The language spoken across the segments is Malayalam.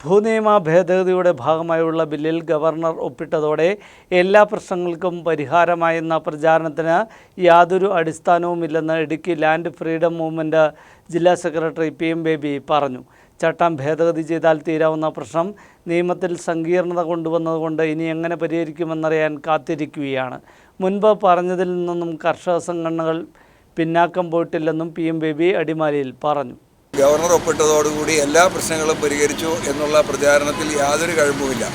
ഭൂനിയമ ഭേദഗതിയുടെ ഭാഗമായുള്ള ബില്ലിൽ ഗവർണർ ഒപ്പിട്ടതോടെ എല്ലാ പ്രശ്നങ്ങൾക്കും പരിഹാരമായെന്ന പ്രചാരണത്തിന് യാതൊരു അടിസ്ഥാനവുമില്ലെന്ന് ഇടുക്കി ലാൻഡ് ഫ്രീഡം മൂവ്മെന്റ് ജില്ലാ സെക്രട്ടറി പി എം ബേബി പറഞ്ഞു. ചട്ടം ഭേദഗതി ചെയ്താൽ തീരാവുന്ന പ്രശ്നം നിയമത്തിൽ സങ്കീർണത കൊണ്ടുവന്നതുകൊണ്ട് ഇനി എങ്ങനെ പരിഹരിക്കുമെന്നറിയാൻ കാത്തിരിക്കുകയാണ്. മുൻപ് പറഞ്ഞതിൽ നിന്നും കർഷക സംഘടനകൾ പിന്നാക്കം പോയിട്ടില്ലെന്നും പി എം ബേബി അടിമാലിയിൽ പറഞ്ഞു. ഗവർണർ ഒപ്പിട്ടതോടുകൂടി എല്ലാ പ്രശ്നങ്ങളും പരിഹരിച്ചു എന്നുള്ള പ്രചാരണത്തിൽ യാതൊരു കഴമ്പുമില്ല.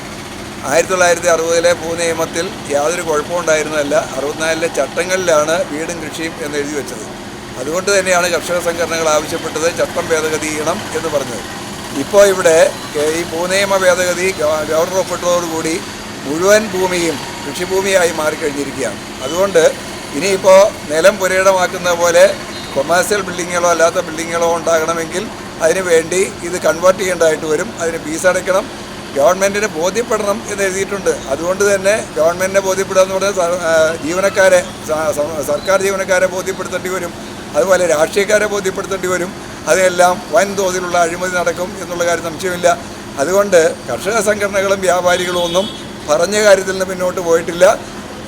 ആയിരത്തി തൊള്ളായിരത്തി അറുപതിലെ ഭൂനിയമത്തിൽ യാതൊരു കുഴപ്പമുണ്ടായിരുന്നതല്ല അറുപത്തിനാലിലെ ചട്ടങ്ങളിലാണ് വീടും കൃഷിയും എന്ന് എഴുതി വെച്ചത്. അതുകൊണ്ട് തന്നെയാണ് കർഷക സംഘടനകൾ ആവശ്യപ്പെട്ടത് ചട്ടം ഭേദഗതി ചെയ്യണം എന്ന് പറഞ്ഞത്. ഇപ്പോൾ ഇവിടെ ഈ ഭൂനിയമ ഭേദഗതി ഗവ- ഗവർണർ ഒപ്പിട്ടതോടുകൂടി മുഴുവൻ ഭൂമിയും കൃഷിഭൂമിയായി മാറിക്കഴിഞ്ഞിരിക്കുകയാണ്. അതുകൊണ്ട് ഇനിയിപ്പോൾ നിലം പുരയിടമാക്കുന്ന പോലെ കൊമേഴ്സ്യൽ ബിൽഡിങ്ങുകളോ അല്ലാത്ത ബിൽഡിങ്ങുകളോ ഉണ്ടാകണമെങ്കിൽ അതിന് വേണ്ടി ഇത് കൺവേർട്ട് ചെയ്യേണ്ടതായിട്ട് വരും. അതിന് ഫീസ് അടയ്ക്കണം. ഗവൺമെന്റിന് ബോധ്യപ്പെടണം എന്ന് എഴുതിയിട്ടുണ്ട്. അതുകൊണ്ട് തന്നെ ഗവൺമെന്റിനെ ബോധ്യപ്പെടുക എന്ന് പറഞ്ഞാൽ ജീവനക്കാരെ സർക്കാർ ജീവനക്കാരെ ബോധ്യപ്പെടുത്തേണ്ടി വരും. അതുപോലെ രാഷ്ട്രീയക്കാരെ ബോധ്യപ്പെടുത്തേണ്ടി വരും. അതെല്ലാം വൻതോതിലുള്ള അഴിമതി നടക്കും എന്നുള്ള കാര്യം സംശയമില്ല. അതുകൊണ്ട് കർഷക സംഘടനകളും വ്യാപാരികളും ഒന്നും പറഞ്ഞ കാര്യത്തിൽ നിന്ന് മുന്നോട്ട് പോയിട്ടില്ല.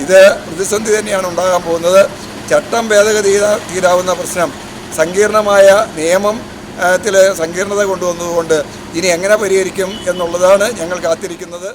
ഇത് പ്രതിസന്ധി തന്നെയാണ് ഉണ്ടാകാൻ പോകുന്നത്. ചട്ടം ഭേദഗതി തീരാവുന്ന പ്രശ്നം സങ്കീർണമായ നിയമം ത്തിൽ സങ്കീർണത കൊണ്ടുവന്നതുകൊണ്ട് ഇനി എങ്ങനെ പരിഹരിക്കും എന്നുള്ളതാണ് ഞങ്ങൾ കാത്തിരിക്കുന്നത്.